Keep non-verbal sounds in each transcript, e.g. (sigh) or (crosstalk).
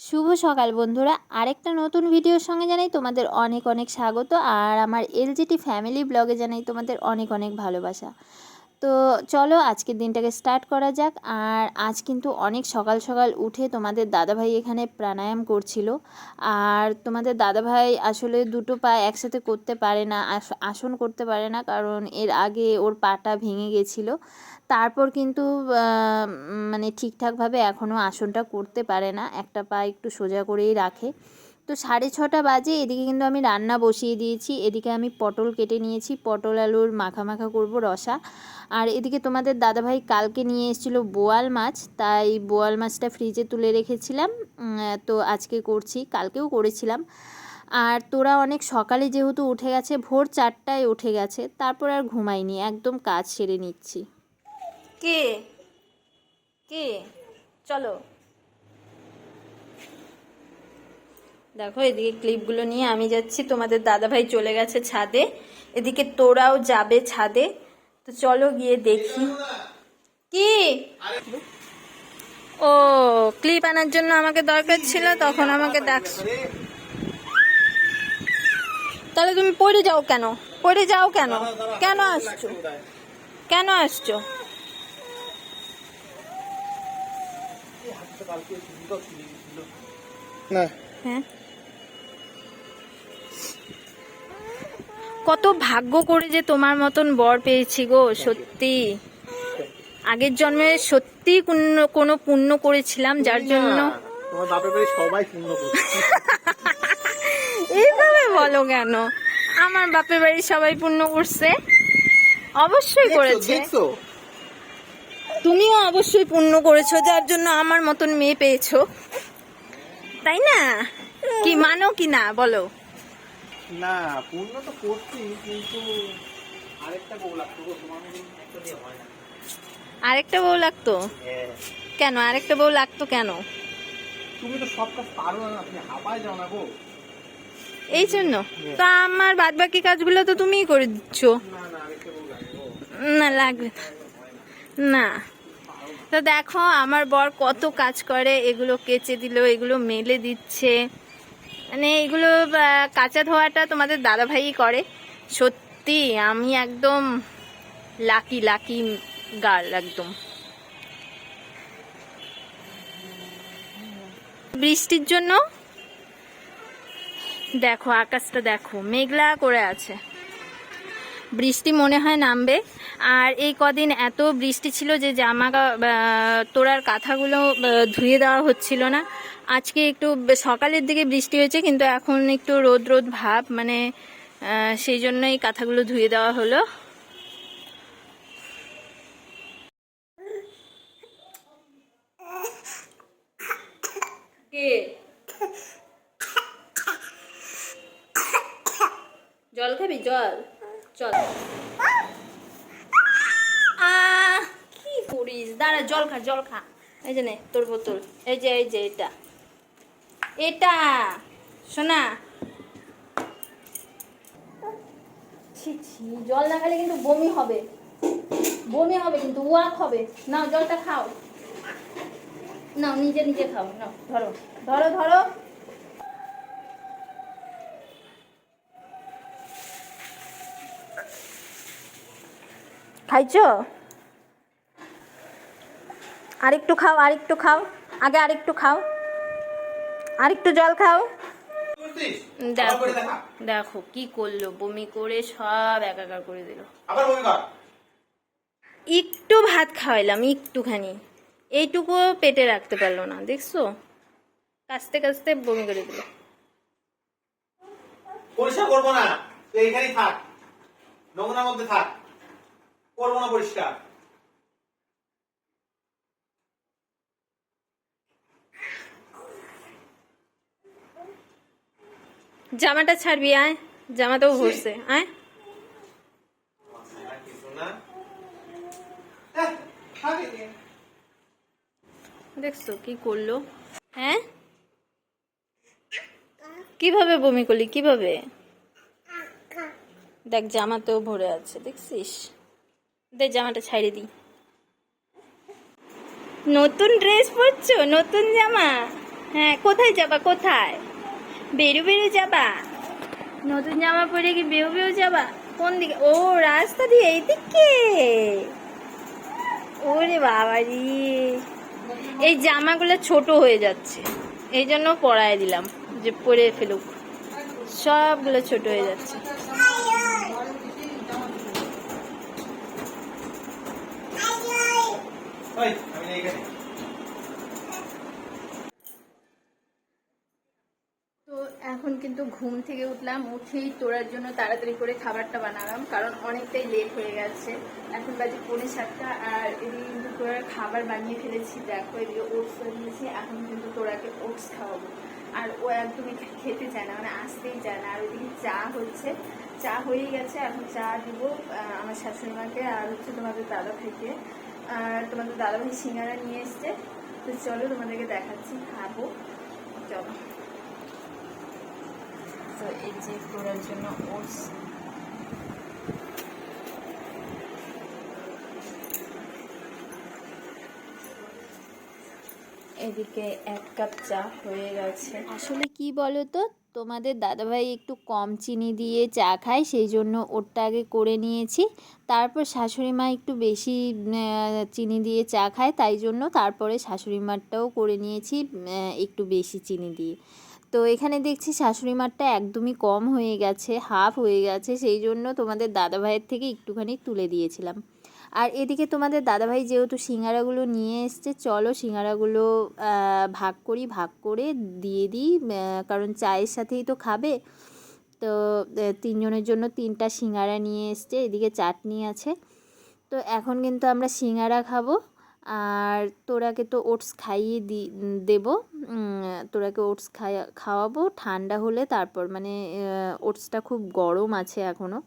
শুভ সকাল বন্ধুরা। আরেকটা নতুন ভিডিওর সঙ্গে জানাই তোমাদের অনেক অনেক স্বাগত, আর আমার এলজিটি ফ্যামিলি ব্লগে জানাই তোমাদের অনেক অনেক ভালোবাসা। তো চলো আজকের দিনটাকে স্টার্ট করা যাক। আর আজ কিন্তু অনেক সকাল সকাল উঠে তোমাদের দাদাভাই এখানে প্রাণায়াম করছিল। আর তোমাদের দাদাভাই আসলে দুটো পা একসাথে করতে পারে না, আস- আসন করতে পারে না, কারণ এর আগে ওর পাটা ভেঙে গেছিল। তারপর কিন্তু মানে ঠিকঠাকভাবে এখনও আসনটা করতে পারে না। একটা পা একটু সোজা করেই রাখে। তো সাড়ে ছটা বাজে, এদিকে কিন্তু আমি রান্না বসিয়ে দিয়েছি। এদিকে আমি পটল কেটে নিয়েছি, পটল, আলুর মাখা মাখা করব রসা। আর এদিকে তোমাদের দাদাভাই কালকে নিয়ে এসেছিল বোয়াল মাছ, তাই বোয়াল মাছটা ফ্রিজে তুলে রেখেছিলাম। তো আজকে করছি, কালকেও করেছিলাম। আর তোরা অনেক সকালে যেহেতু উঠে গেছে, ভোর চারটায় উঠে গেছে, তারপর আর ঘুমাইনি, একদম কাজ সেরে নিচ্ছি। কে? কে? চলো। দেখো এদিকে ক্লিপগুলো নিয়ে আমি যাচ্ছি। তোমাদের দাদাভাই চলে গেছে ছাদে। এদিকে তোরাও যাবে ছাদে। তো চলো গিয়ে দেখি। কি? ও ক্লিপ আনার জন্য আমাকে দরকার ছিল তখন আমাকে ডাকছো তাহলে তুমি পড়ে যাও কেন? পড়ে যাও কেন? কেন আসছো? কেন আসছো? না। হ্যাঁ? কত ভাগ্য করে যে তোমার মতন বর পেয়েছি গো সত্যি। আগের জন্মে সত্যি কোনো পুণ্য করেছিলাম যার জন্য সবাই (laughs) এইভাবে বলো কেন? আমার বাপের বাড়ি সবাই পুণ্য করছে? অবশ্যই করেছে। তুমিও অবশ্যই পুণ্য করেছ যার জন্য আমার মতন মেয়ে পেয়েছ। তাই না? কি মানো কি না বলো। না পূর্ণ তো করছি কিন্তু আরেকটা বউ লাগতো গো, তোমার একটা দিয়ে হয় না। আরেকটা বউ লাগতো? হ্যাঁ। কেন? আরেকটা বউ লাগতো কেন? তুমি তো সব কাজ পারো না তুমি হাবায় যাও না গো। এই জন্য? তো আমার বাদ বাকি কাজগুলো তো তুমিই করে দিচ্ছ। না না আরেকটা বউ লাগবে না লাগবে না। না। তো দেখো আমার বর কত কাজ করে এগুলো কেচে দিল এগুলো মেলে দিচ্ছে। মানে এগুলো কাঁচা ধোয়াটা তোমাদের দাদা দাদাভাই করে। সত্যি, আমি একদম লাকি লাকি গার্ল একদম। বৃষ্টির জন্য, দেখো, আকাশটা দেখো, মেঘলা করে আছে। বৃষ্টি মনে হয় নামবে। আর এই কদিন এত বৃষ্টি ছিল যে জামা তোরার কাঁথাগুলো ধুয়ে দেওয়া হচ্ছিল না। আজকে একটু সকালের দিকে বৃষ্টি হয়েছে, কিন্তু এখন একটু রোদ রোদ ভাব মানে সেই জন্যই কাঁথাগুলো ধুয়ে দেওয়া হলো। কে? জল খাবি? জল। জল খা জল খা। এই যে নে, তোর বোতল। এই যে এই যে, এটা। এটা শোনা ছি, জল না খেলে কিন্তু বমি হবে। বমি হবে কিন্তু, ওয়াক হবে। নাও, জলটা খাও। নাও, নিজে নিজে খাও। নাও, ধরো ধরো ধরো। খাইছো? আরেকটু খাও আরেকটু খাও। আগে আরেকটু খাও। আরেকটু জল খাও। দেখো দেখো কি করল বমি করে সব একাকার করে দিল। একটু ভাত খাওয়াইলাম একটুখানি। এইটুকু পেটে রাখতে পারল না দেখছ? কাস্তে কাস্তে বমি করে দিল। পরিষ্কার করব না তুই এইখানেই থাক। নোংরার মধ্যে থাক। করব না পরিষ্কার। জামাটা ছাড়বি আয়। জামাটাও ভরছে আয়। হ্যাঁ। দেখছ কি করল? হ্যাঁ? কীভাবে বমি করলি? কীভাবে? দেখ জামাতেও ভরে আছে দেখছিস? জামাটা ছাইড়ে দিই। নতুন ড্রেস পরছো? নতুন জামা? হ্যাঁ কোথায় যাবা? কোথায়? বেরু বেরু যাবা? নতুন জামা পরে কি বেউ বেউ যাবা? কোন দিকে? ও, রাস্তা দিয়ে এইদিকে? ওরে বাবারি এই জামাগুলো ছোট হয়ে যাচ্ছে। এই জন্য পরায় দিলাম, যে পরে ফেলুক। সবগুলো ছোট হয়ে যাচ্ছে ওই তো এখন কিন্তু ঘুম থেকে উঠলাম, উঠেই তোরার জন্য তাড়াতাড়ি করে খাবারটা বানালাম, কারণ অনেকটাই লেট হয়ে গেছে। এখন বাজে পৌনে সাতটা, আর এদিকে কিন্তু তোরার খাবার বানিয়ে ফেলেছি, দেখো এদিকে ওটস বানিয়েছি, এখন কিন্তু তোরাকে ওটস খাওয়াবো। আর ও একদমই খেতে চায় না মানে আসতেই চায় না। আর ওইদিকে চা হচ্ছে, চা হয়ে গেছে, এখন চা দিব আমার শাশুড়ি মাকে আর হচ্ছে তোমাদের দাদা থেকে আর তোমাদের দাদা ভাই সিঙ্গারা নিয়ে এসছে। তো চলো তোমাদেরকে দেখাচ্ছি খাব। চলো। তো এই যে করার জন্য ওটস। এদিকে এক কাপ চা হয়ে গেছে। আসলে কি বলো তো তোমাদের দাদাভাই একটু কম চিনি দিয়ে চা খায়, সেই জন্য ওরটা আগে করে নিয়েছি। তারপর শাশুড়ি মা একটু বেশি চিনি দিয়ে চা খায়, তাই জন্য তারপরে শাশুড়ি মারটাও করে নিয়েছি একটু বেশি চিনি দিয়ে। তো এখানে দেখছি শাশুড়ি মারটা একদমই কম হয়ে গেছে, হাফ হয়ে গেছে, সেই জন্য তোমাদের দাদাভাইয়ের থেকে একটুখানি তুলে দিয়েছিলাম। আর এদিকে তোমাদের দাদাভাই যেহেতু সিঙ্গারাগুলো নিয়ে এসছে, চলো সিঙ্গারাগুলো ভাগ করি, ভাগ করে দিয়ে দিই কারণ চায়ের সাথেই তো খাবে। তো তিনজনের জন্য তিনটা সিঙ্গারা নিয়ে এসছে, এদিকে চাটনি আছে। তো এখন কিন্তু আমরা সিঙ্গারা খাব। আর তোরাকে তো ওটস খাইয়ে দি, দেবো। তোরাকে ওটস খাইয়া খাওয়াবো। ঠান্ডা হলে তারপর মানে ওটসটা খুব গরম আছে এখনও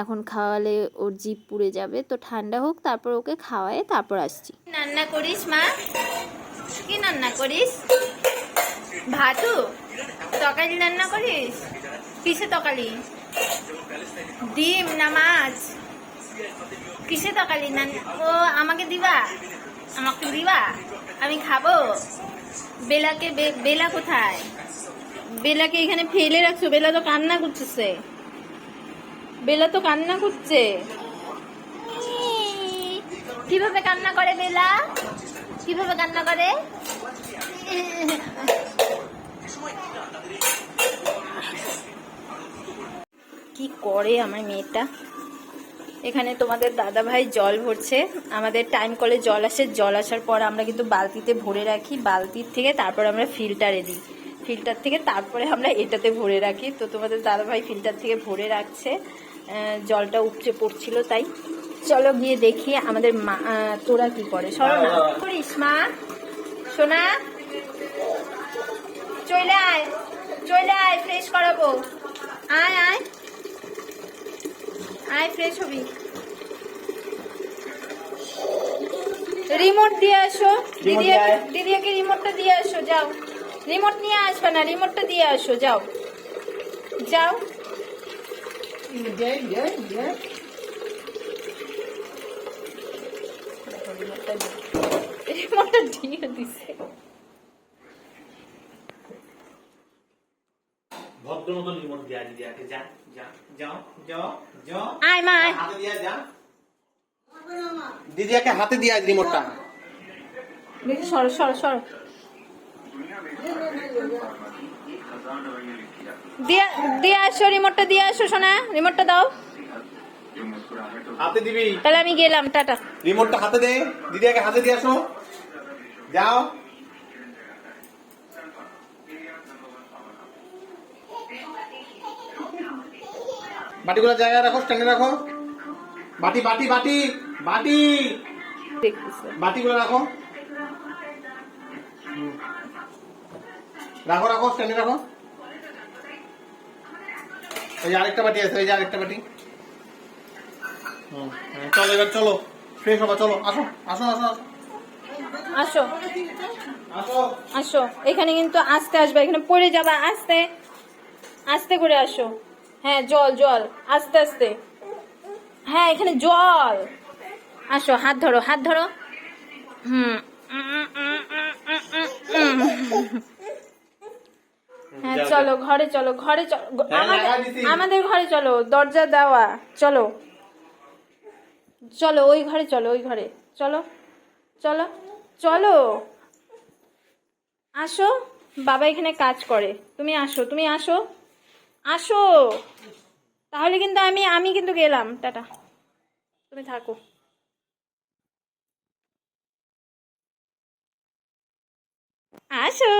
এখন খাওয়ালে ওর জিভ পুড়ে যাবে। তো ঠান্ডা হোক, তারপর ওকে খাওয়ায়ে তারপর আসছি। রান্না করিস, মা? কি রান্না করিস? ভাতু তকালি রান্না করিস? কিসে তরকারি? ডিম না মাছ? কিসে তকালি না ও, আমাকে দিবা? আমাকে দিবা? আমি খাব। বেলাকে বেলা কোথায়? বেলাকে এখানে ফেলে রাখছো, বেলা তো কান্না করতেছে। বেলা তো কান্না করছে। কীভাবে কান্না করে বেলা? কীভাবে কান্না করে? কি করে আমার মেয়েটা? এখানে তোমাদের দাদা ভাই জল ভরছে। আমাদের টাইম কলে জল আসে জল আসার পর আমরা কিন্তু বালতিতে ভরে রাখি। বালতির থেকে তারপর আমরা ফিল্টারে দিই। ফিল্টার থেকে তারপরে আমরা এটাতে ভরে রাখি। তো তোমাদের দাদা ভাই ফিল্টার থেকে ভরে রাখছে। জলটা উপচে পড়ছিল তাই। চলো গিয়ে দেখি আমাদের মা তোরা কি করে। সরো না করিস মা। সোনা চলে আয় চলে আয় ফ্রেশ করাবো। আয় আয়। আয় ফ্রেশ হবি। রিমোট দিয়ে আসো। দিদি দিদিকে রিমোটটা দিয়ে আসো যাও। রিমোট নিয়ে আসবে না রিমোটটা দিয়ে আসো যাও। যাও। রিমোটটা দিয়ে দিছে। ভদ্র মতো রিমোট দিয়া দিদিয়াকে যা। আয় মা আয়। হাতে দিয়া যা হাতে রিমোটটা সরো সরো সরো। দিয়ে আসো রিমোটটা দিয়ে আসো সোনা। রিমোটটা দাও। হাতে দিবি। তাহলে আমি গেলাম টাটা। রিমোটটা হাতে দে। দিদিয়াকে হাতে দিয়ে আসো। যাও। বাটিগুলো জায়গায় রাখো স্ট্যান্ডে রাখো। বাটি বাটি বাটি বাটি। বাটিগুলো রাখো। রাখো রাখো স্ট্যান্ডে রাখো। যে আরেকটা বাটি আছে ওই যে আরেকটা বাটি। হুম, হ্যাঁ, চলো এবার চলো ফ্রেশ হবা চলো আসো আসো আসো আসো। আসো। আসো। আসো। এখানে কিন্তু আস্তে আসবে এখানে পড়ে যাবা আস্তে আস্তে করে আসো। হ্যাঁ জল জল আস্তে আস্তে। হ্যাঁ এখানে জল। আসো হাত ধরো হাত ধরো। হুম। হ্যাঁ চলো ঘরে চলো ঘরে চলো হ্যাঁ, আমাদের আমাদের ঘরে চলো দরজা দেওয়া চলো। চলো ওই ঘরে চলো ওই ঘরে। চলো চলো চলো। আসো বাবা এখানে কাজ করে। তুমি আসো তুমি আসো। আসো। তাহলে কিন্তু আমি আমি কিন্তু গেলাম। টাটা। তুমি থাকো। আসো।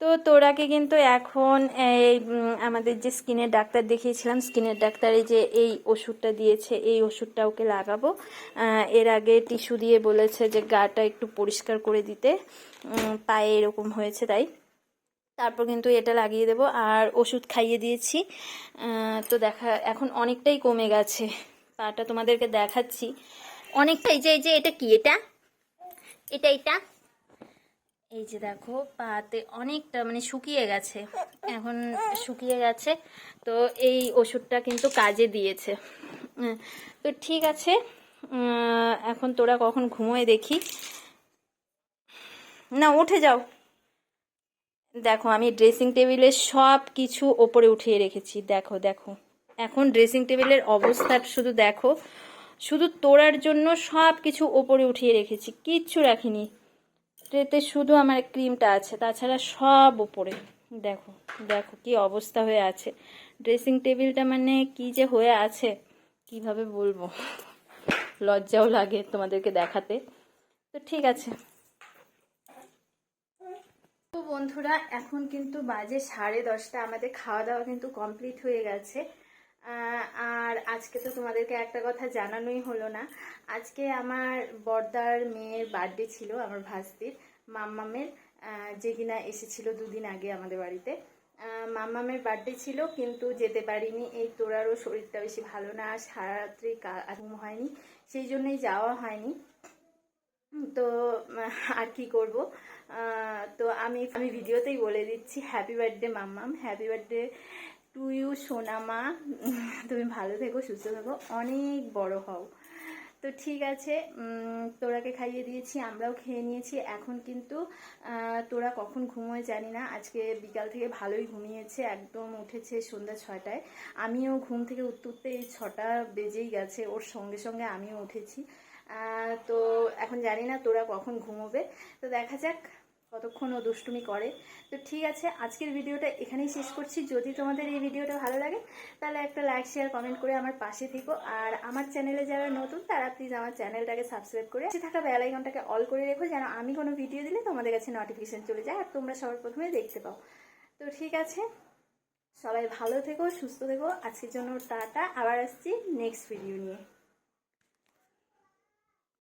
তো তোরাকে কিন্তু এখন এই আমাদের যে স্কিনের ডাক্তার দেখিয়েছিলাম, স্কিনের ডাক্তারে যে এই ওষুধটা দিয়েছে, এই ওষুধটা ওকে লাগাবো। এর আগে টিস্যু দিয়ে বলেছে যে গাটা একটু পরিষ্কার করে দিতে। পায়ে এরকম হয়েছে তাই। তারপর কিন্তু এটা লাগিয়ে দেবো। আর ওষুধ খাইয়ে দিয়েছি। তো দেখা, এখন অনেকটাই কমে গেছে। পাটা তোমাদেরকে দেখাচ্ছি। অনেকটা, এই যে এই যে, এটা কি এটা? এটা এটা? এই যে দেখো, পাতে অনেকটা মানে শুকিয়ে গেছে। এখন শুকিয়ে গেছে। তো এই ওষুধটা কিন্তু কাজে দিয়েছে। তো ঠিক আছে। এখন তোরা কখন ঘুমোয় দেখি। না, উঠে যাও। দেখো, আমি ড্রেসিং টেবিলের সব কিছু ওপরে উঠিয়ে রেখেছি। দেখো দেখো। এখন ড্রেসিং টেবিলের অবস্থা শুধু দেখো, শুধু তোড়ার জন্য সব কিছু ওপরে উঠিয়ে রেখেছি, কিচ্ছু রাখিনি। ট্রেতে শুধু আমার ক্রিমটা আছে, তাছাড়া সব ওপরে। দেখো দেখো কি অবস্থা হয়ে আছে। ড্রেসিং টেবিলটা মানে কি যে হয়ে আছে, কীভাবে বলব? লজ্জাও লাগে তোমাদেরকে দেখাতে। তো ঠিক আছে। তো বন্ধুরা, এখন কিন্তু বাজে সাড়ে দশটা। আমাদের খাওয়া দাওয়া কিন্তু কমপ্লিট হয়ে গেছে। আর আজকে তো তোমাদেরকে একটা কথা জানানোই হলো না। আজকে আমার বর্দার মেয়ের বার্থডে ছিল, আমার ভাস্তির, মাম্মামের যে কিনা এসেছিল দুদিন আগে আমাদের বাড়িতে। মাম্মামের বার্থডে ছিল, কিন্তু যেতে পারিনি। এই তোরারও শরীরটা বেশি ভালো না সারা রাত্রি ঘুম হয়নি, সেই জন্যই যাওয়া হয়নি। তো আর কি করব? তো আমি আমি ভিডিওতেই বলে দিচ্ছি happy birthday Mammam happy birthday to you সোনামা। তুমি ভালো থেকো, সুস্থ থেকো, অনেক বড় হও। তো ঠিক আছে তোরাকে খাইয়ে দিয়েছি, আমরাও খেয়ে নিয়েছি। এখন কিন্তু তোরা কখন ঘুমোয় জানি না। আজকে বিকাল থেকে ভালোই ঘুমিয়েছে, একদম উঠেছে সন্ধ্যা ছটায় আমিও ঘুম থেকে উঠতে উঠতে এই ছটা বেজেই গেছে, ওর সঙ্গে সঙ্গে আমিও উঠেছি। তো এখন জানি না তোরা কখন ঘুমোবে। তো দেখা যাক কতক্ষণ ও দুষ্টুমি করে। তো ঠিক আছে, আজকের ভিডিওটা এখানেই শেষ করছি। যদি তোমাদের এই ভিডিওটা ভালো লাগে, তাহলে একটা লাইক, শেয়ার, কমেন্ট করে আমার পাশে থেকো। আর আমার চ্যানেলে যারা নতুন, তারা প্লিজ আমার চ্যানেলটাকে সাবস্ক্রাইব করে পাশে থাকা বেল আইকনটাকে অল করে রেখো, যেন আমি কোনো ভিডিও দিলে তোমাদের কাছে নোটিফিকেশান চলে যায় আর তোমরা সবার প্রথমে দেখতে পাও। তো ঠিক আছে, সবাই ভালো থেকো, সুস্থ থেকো। আজকের জন্য টাটা, আবার আসছি নেক্সট ভিডিও নিয়ে।